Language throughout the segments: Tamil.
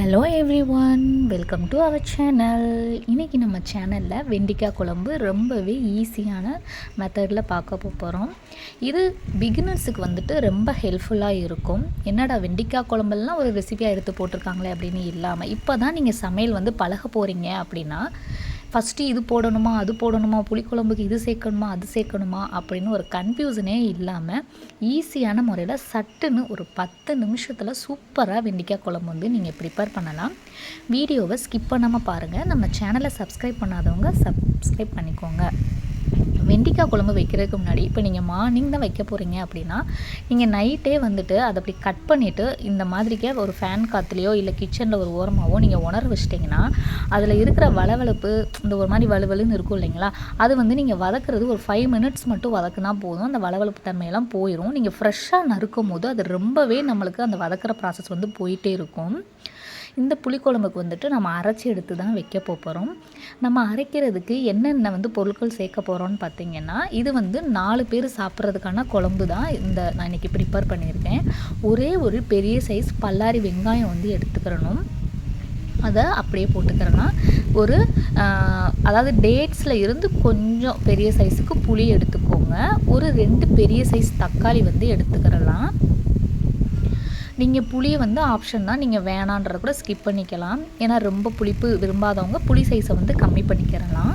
Hello everyone welcome to our channel இன்றைக்கி நம்ம சேனலில் வெண்டிக்காய் குழம்பு ரொம்பவே ஈஸியான மெத்தடில் பார்க்க போகிறோம் இது பிகினர்ஸுக்கு வந்துட்டு ரொம்ப ஹெல்ப்ஃபுல்லாக இருக்கும். என்னடா வெண்டிக்காய் குழம்புலாம் ஒரு ரெசிபியாக எடுத்து போட்டிருக்காங்களே அப்படின்னு இல்லாமல் இப்போ தான் நீங்கள் சமையல் வந்து பழக போகிறீங்க அப்படின்னா ஃபஸ்ட்டு இது போடணுமா அது போடணுமா புளிக்குழம்புக்கு இது சேர்க்கணுமா அது சேர்க்கணுமா அப்படின்னு ஒரு கன்ஃபியூசனே இல்லாமல் ஈஸியான முறையில் சட்டுன்னு ஒரு பத்து நிமிஷத்தில் சூப்பராக வெண்டிக்காய் குழம்பு வந்து நீங்கள் ப்ரிப்பேர் பண்ணலாம். வீடியோவை ஸ்கிப் பண்ணாமல் பாருங்கள் நம்ம சேனலை சப்ஸ்கிரைப் பண்ணாதவங்க சப்ஸ்கிரைப் பண்ணிக்கோங்க. வெண்டிக்காய் குழம்பு வைக்கிறதுக்கு முன்னாடி இப்போ நீங்கள் மார்னிங் தான் வைக்க போகிறீங்க அப்படின்னா நீங்கள் நைட்டே வந்துட்டு அதை அப்படி கட் பண்ணிவிட்டு இந்த மாதிரிக்கே ஒரு ஃபேன் காற்றுலையோ இல்லை கிச்சனில் ஒரு ஓரமாகவோ நீங்கள் உணர வச்சிட்டிங்கன்னா அதில் இருக்கிற வளவளப்பு இந்த ஒரு மாதிரி வலுவலுன்னு இருக்கும் இல்லைங்களா? அது வந்து நீங்கள் வதக்குறது ஒரு ஃபைவ் மினிட்ஸ் மட்டும் வதக்குனா போதும். அந்த வளவளப்பு தன்மையெல்லாம் போயிடும் நீங்கள் ஃப்ரெஷ்ஷாக நறுக்கும் போது அது ரொம்பவே நம்மளுக்கு அந்த வதக்கிற ப்ராசஸ் வந்து போயிட்டே இருக்கும். இந்த புளிக்குழம்புக்கு வந்துட்டு நம்ம அரைச்சி எடுத்து தான் வைக்க போகிறோம் நம்ம அரைக்கிறதுக்கு என்னென்ன வந்து பொருட்கள் சேர்க்க போகிறோம்னு பார்த்தீங்கன்னா இது வந்து நாலு பேர் சாப்பிட்றதுக்கான குழம்பு தான் இந்த நான் இன்றைக்கி ப்ரிப்பேர் பண்ணியிருக்கேன். ஒரே ஒரு பெரிய சைஸ் பல்லாரி வெங்காயம் வந்து எடுத்துக்கிறணும். அதை அப்படியே போட்டுக்கிறேன்னா ஒரு அதாவது டேட்ஸில் இருந்து கொஞ்சம் பெரிய சைஸுக்கு புளி எடுத்துக்கோங்க. ஒரு ரெண்டு பெரிய சைஸ் தக்காளி வந்து எடுத்துக்கிறலாம். நீங்கள் புளியை வந்து ஆப்ஷன் தான் நீங்கள் வேணான்றத கூட ஸ்கிப் பண்ணிக்கலாம். ஏன்னா ரொம்ப புளிப்பு விரும்பாதவங்க புளி சைஸை வந்து கம்மி பண்ணிக்கிறலாம்.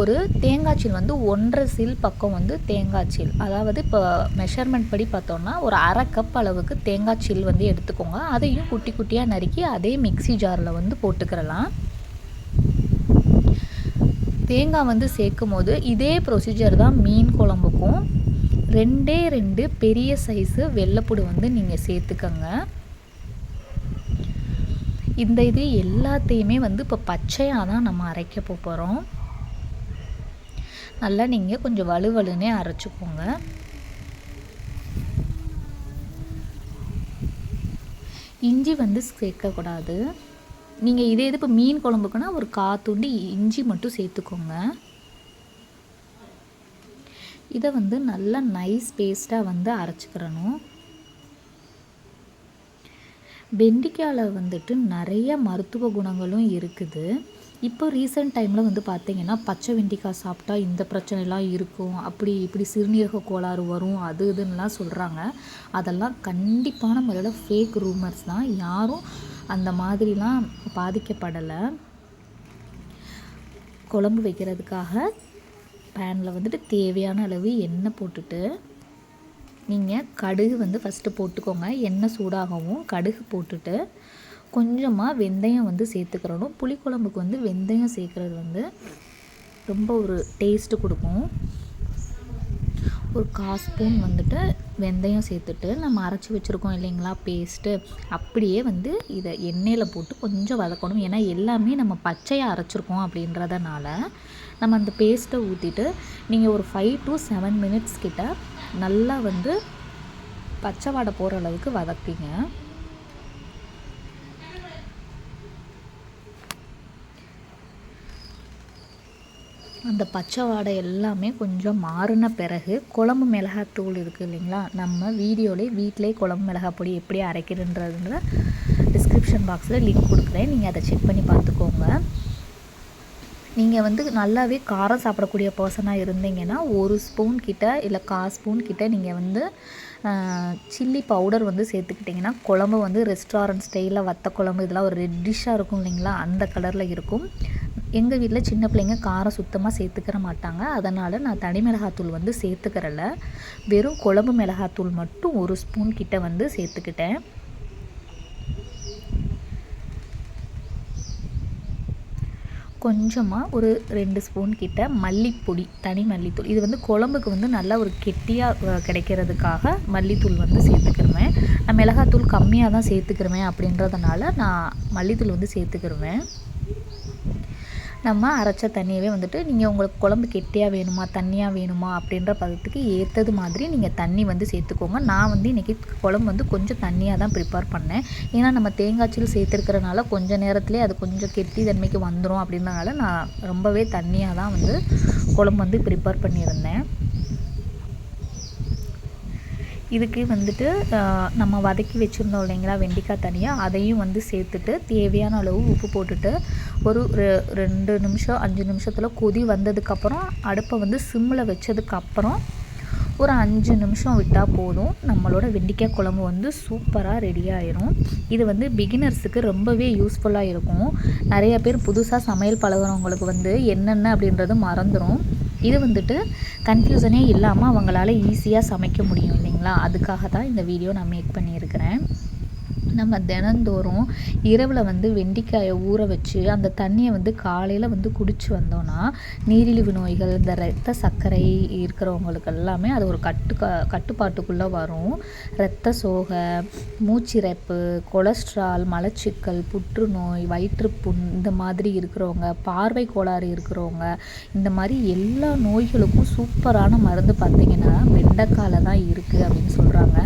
ஒரு தேங்காய்ச்சீல் வந்து ஒன்றரை சீல் பக்கம் வந்து தேங்காய்ச்சீல் அதாவது இப்போ மெஷர்மெண்ட் படி பார்த்தோன்னா ஒரு அரை கப் அளவுக்கு தேங்காய்ச்சீல் வந்து எடுத்துக்கோங்க. அதையும் குட்டி குட்டியாக நறுக்கி அதே மிக்சி ஜாரில் வந்து போட்டுக்கிறலாம். தேங்காய் வந்து சேர்க்கும் போது இதே ப்ரொசீஜர் தான் மீன் குழம்புக்கும். ரெண்டே ரெண்டு பெரிய சைஸு வெள்ளைப்பூடு வந்து நீங்கள் சேர்த்துக்கங்க. இந்த இது எல்லாத்தையுமே வந்து இப்போ பச்சையாக தான் நம்ம அரைக்க போகிறோம் நல்லா நீங்கள் கொஞ்சம் வலுவலுன்னே அரைச்சிக்கோங்க. இஞ்சி வந்து சேர்க்கக்கூடாது. நீங்கள் இதே இது இப்போ மீன் குழம்புக்குன்னா ஒரு காத்துண்டு இஞ்சி மட்டும் சேர்த்துக்கோங்க. இதை வந்து நல்லா நைஸ் பேஸ்ட்டாக வந்து அரைச்சிக்கிறணும். வெண்டிக்காயில் வந்துட்டு நிறைய மருத்துவ குணங்களும் இருக்குது. இப்போ ரீசெண்ட் டைமில் வந்து பார்த்திங்கன்னா பச்சை வெண்டிக்காய் சாப்பிட்டா இந்த பிரச்சனைலாம் இருக்கும். அப்படி இப்படி சிறுநீரக கோளாறு வரும் அது இதுன்னெலாம் சொல்கிறாங்க அதெல்லாம் கண்டிப்பான முறையில் ஃபேக் ரூமர்ஸ் தான். யாரும் அந்த மாதிரிலாம் பாதிக்கப்படலை. குழம்பு வைக்கிறதுக்காக பேனில் வந்துட்டு தேவையான அளவு எண்ணெய் போட்டுட்டு நீங்கள் கடுகு வந்து ஃபஸ்ட்டு போட்டுக்கோங்க. எண்ணெய் சூடாகவும் கடுகு போட்டுட்டு கொஞ்சமாக வெந்தயம் வந்து சேர்த்துக்கிறணும். புளிக்குழம்புக்கு வந்து வெந்தயம் சேர்க்குறது வந்து ரொம்ப ஒரு டேஸ்ட்டு கொடுக்கும். ஒரு கால் ஸ்பூன் வந்துட்டு வெந்தயம் சேர்த்துட்டு நம்ம அரைச்சி வச்சுருக்கோம் இல்லைங்களா? பேஸ்ட்டு அப்படியே வந்து இதை எண்ணெயில் போட்டு கொஞ்சம் வதக்கணும். ஏன்னா எல்லாமே நம்ம பச்சையாக அரைச்சிருக்கோம் அப்படின்றதுனால நம்ம அந்த பேஸ்ட்டை ஊற்றிட்டு நீங்கள் ஒரு ஃபைவ் டு செவன் மினிட்ஸ் கிட்ட நல்லா வந்து பச்சை வாடை போகிற அளவுக்கு வதக்கிங்க. அந்த பச்சை வாடை எல்லாமே கொஞ்சம் மாறின பிறகு குழம்பு மிளகாத்தூள் இருக்குது இல்லைங்களா? நம்ம வீடியோலேயே வீட்டிலே குழம்பு மிளகாய் பொடி எப்படி அரைக்கிறதுன்றதுன்ற டிஸ்கிரிப்ஷன் பாக்ஸில் லிங்க் கொடுக்குறேன். நீங்கள் அதை செக் பண்ணி பார்த்துக்கோங்க. நீங்கள் வந்து நல்லாவே காரம் சாப்பிடக்கூடிய பர்சனாக இருந்தீங்கன்னா ஒரு ஸ்பூன் கிட்ட இல்லை கால் ஸ்பூன் கிட்ட நீங்கள் வந்து சில்லி பவுடர் வந்து சேர்த்துக்கிட்டிங்கன்னா குழம்பு வந்து ரெஸ்டாரண்ட் ஸ்டைலில் வத்த குழம்பு இதெல்லாம் ஒரு ரெட்டிஷாக இருக்கும் இல்லைங்களா? அந்த கலரில் இருக்கும். எங்கள் வீட்டில் சின்ன பிள்ளைங்க காரம் சுத்தமாக சேர்த்துக்கிற மாட்டாங்க. அதனால் நான் தனி மிளகாத்தூள் வந்து சேர்த்துக்கிறல. வெறும் குழம்பு மிளகாத்தூள் மட்டும் ஒரு ஸ்பூன் கிட்ட வந்து சேர்த்துக்கிட்டேன். கொஞ்சமாக ஒரு ரெண்டு ஸ்பூன் கிட்ட மல்லிப்பொடி தனி மல்லித்தூள். இது வந்து குழம்புக்கு வந்து நல்லா ஒரு கெட்டியாக கிடைக்கிறதுக்காக மல்லித்தூள் வந்து சேர்த்துக்கிருவேன். நான் மிளகாத்தூள் கம்மியாக தான் சேர்த்துக்கிருவேன் அப்படின்றதுனால நான் மல்லித்தூள் வந்து சேர்த்துக்கிருவேன். நம்ம அரைச்ச தண்ணியவே வந்துட்டு நீங்கள் உங்களுக்கு குழம்பு கெட்டியாக வேணுமா தண்ணியாக வேணுமா அப்படின்ற பதத்துக்கு ஏற்றது மாதிரி நீங்கள் தண்ணி வந்து சேர்த்துக்கோங்க. நான் வந்து இன்றைக்கி குழம்பு வந்து கொஞ்சம் தண்ணியாக தான் ப்ரிப்பேர் பண்ணேன். ஏன்னா நம்ம தேங்காய்ச்சல் சேர்த்துருக்கிறனால கொஞ்சம் நேரத்துலேயே அது கொஞ்சம் கெட்டி தன்மைக்கு வந்துடும் அப்படின்றனால நான் ரொம்பவே தண்ணியாக தான் வந்து குழம்பு வந்து ப்ரிப்பேர் பண்ணியிருந்தேன். இதுக்கு வந்துட்டு நம்ம வதக்கி வச்சுருந்தோம் இல்லைங்களா வெண்டைக்காய் தனியாக அதையும் வந்து சேர்த்துட்டு தேவையான அளவு உப்பு போட்டுட்டு ஒரு ரெ- ரெண்டு நிமிஷம் அஞ்சு நிமிஷத்தில் கொதி வந்ததுக்கப்புறம் அடுப்பை வந்து சிம்மில் வச்சதுக்கப்புறம் ஒரு அஞ்சு நிமிஷம் விட்டால் போதும். நம்மளோட வெண்டிக்காய் குழம்பு வந்து சூப்பராக ரெடி ஆயிரும். இது வந்து பிகினர்ஸுக்கு ரொம்பவே யூஸ்ஃபுல்லாக இருக்கும். நிறைய பேர் புதுசாக சமையல் பழகுறவங்களுக்கு வந்து என்னென்ன அப்படின்றது மறந்துடும் இது வந்துட்டு கன்ஃபியூசனே இல்லாமல் அவங்களால ஈஸியாக சமைக்க முடியும் இல்லைங்களா? அதுக்காக தான் இந்த வீடியோ நான் மேக் பண்ணியிருக்கிறேன். நம்ம தினந்தோறும் இரவில் வந்து வெண்டிக்காயை ஊற வச்சு அந்த தண்ணியை வந்து காலையில் வந்து குடிச்சு வந்தோன்னா நீரிழிவு நோய்கள் இந்த இரத்த சர்க்கரை இருக்கிறவங்களுக்கு எல்லாமே அது ஒரு கட்டு கட்டுப்பாட்டுக்குள்ளே வரும். இரத்த சோகை மூச்சிறைப்பு கொலஸ்ட்ரால் மலச்சிக்கல் புற்றுநோய் வயிற்றுப்புண் இந்த மாதிரி இருக்கிறவங்க பார்வை கோளாறு இருக்கிறவங்க இந்த மாதிரி எல்லா நோய்களுக்கும் சூப்பரான மருந்து பார்த்திங்கன்னா வெண்டைக்காயில் தான் இருக்குது அப்படின்னு சொல்கிறாங்க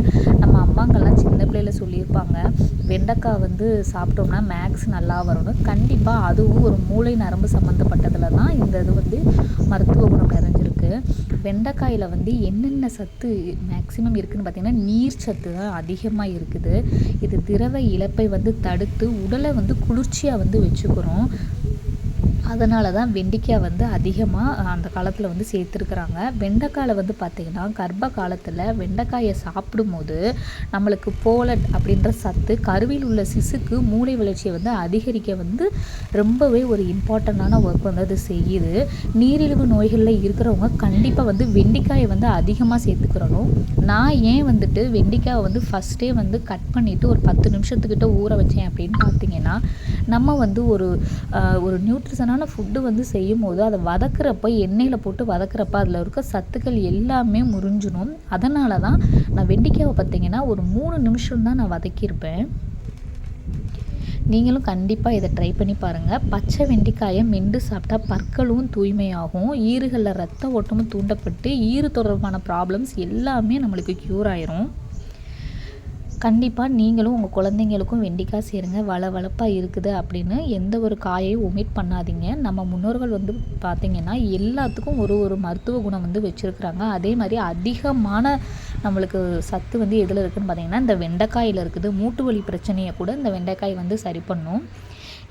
நம்ம அம்மாங்கள்லாம் சின்ன பிள்ளையில சொல்லியிருப்பாங்க. வெண்டைக்காய் வந்து சாப்பிட்டோம்னா மேக்ஸ் நல்லா வரணும் கண்டிப்பாக அதுவும் ஒரு மூளை நரம்பு சம்மந்தப்பட்டதில் தான் இந்த இது வந்து மருத்துவ குணம் நிறைஞ்சிருக்கு. வெண்டைக்காயில் வந்து என்னென்ன சத்து மேக்ஸிமம் இருக்குதுன்னு பார்த்திங்கன்னா நீர் சத்து தான் அதிகமாக இருக்குது. இது திரவ இழப்பை வந்து தடுத்து உடலை வந்து குளிர்ச்சியாக வந்து வச்சுக்கிறோம். அதனால தான் வெண்டைக்காய் வந்து அதிகமாக அந்த காலத்தில் வந்து சேர்த்துருக்குறாங்க. வெண்டைக்காயில் வந்து பார்த்திங்கன்னா கர்ப்ப காலத்தில் வெண்டைக்காயை சாப்பிடும்போது நம்மளுக்கு போலட் அப்படின்ற சத்து கருவில் உள்ள சிசுக்கு மூளை வளர்ச்சியை வந்து அதிகரிக்க வந்து ரொம்பவே ஒரு இம்பார்ட்டண்ட்டான ஒர்க் வந்து அது செய்யுது. நீரிழிவு நோய்களில் இருக்கிறவங்க கண்டிப்பாக வந்து வெண்டைக்காயை வந்து அதிகமாக சேர்த்துக்கிறணும். நான் ஏன் வந்துட்டு வெண்டைக்காயை வந்து ஃபஸ்ட்டே வந்து கட் பண்ணிவிட்டு ஒரு பத்து நிமிஷத்துக்கிட்ட ஊற வச்சேன் அப்படின்னு பார்த்தீங்கன்னா நம்ம வந்து ஒரு ஒரு நியூட்ரிஷனாக நியூட்ரிஷனான ஃபுட்டு வந்து செய்யும் போது அதை வதக்குறப்ப எண்ணெயில் போட்டு வதக்குறப்ப அதில் இருக்க சத்துக்கள் எல்லாமே முறிஞ்சிடும் அதனால தான் நான் வெண்டிக்காவை பார்த்தீங்கன்னா ஒரு மூணு நிமிஷம் தான் நான் வதக்கியிருப்பேன். நீங்களும் கண்டிப்பாக இதை ட்ரை பண்ணி பாருங்கள் பச்சை வெண்டிக்காயை மென்று சாப்பிட்டா பற்களும் தூய்மையாகும். ஈறுகளில் ரத்த ஓட்டமும் தூண்டப்பட்டு ஈறு தொடர்பான ப்ராப்ளம்ஸ் எல்லாமே நம்மளுக்கு க்யூர் ஆயிரும். கண்டிப்பாக நீங்களும் உங்கள் குழந்தைங்களுக்கும் வெண்டிக்காய் சேருங்க. வள வளப்பாக இருக்குது அப்படின்னு எந்த ஒரு காயையும் ஒமிட் பண்ணாதீங்க. நம்ம முன்னோர்கள் வந்து பார்த்திங்கன்னா எல்லாத்துக்கும் ஒரு ஒரு மருத்துவ குணம் வந்து வச்சுருக்குறாங்க. அதே மாதிரி அதிகமான நம்மளுக்கு சத்து வந்து எதில் இருக்குதுன்னு பார்த்திங்கன்னா இந்த வெண்டைக்காயில் இருக்குது. மூட்டு வலி பிரச்சனையை கூட இந்த வெண்டைக்காய் வந்து சரி பண்ணும்.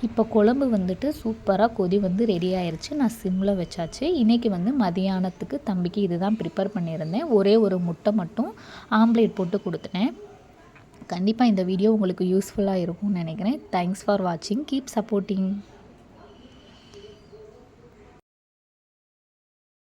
இப்போ குழம்பு வந்துட்டு சூப்பராக கொதி வந்து ரெடி ஆயிடுச்சு நான் சிம்மில் வச்சாச்சு. இன்றைக்கி வந்து மதியானத்துக்கு தம்பிக்கு இதுதான் ப்ரிப்பேர் பண்ணியிருந்தேன். ஒரே ஒரு முட்டை மட்டும் ஆம்லேட் போட்டு கொடுத்துட்டேன். கண்டிப்பாக இந்த வீடியோ உங்களுக்கு யூஸ்ஃபுல்லாக இருக்கும்னு நினைக்கிறேன். தேங்க்ஸ் ஃபார் வாட்சிங் கீப் சப்போர்ட்டிங்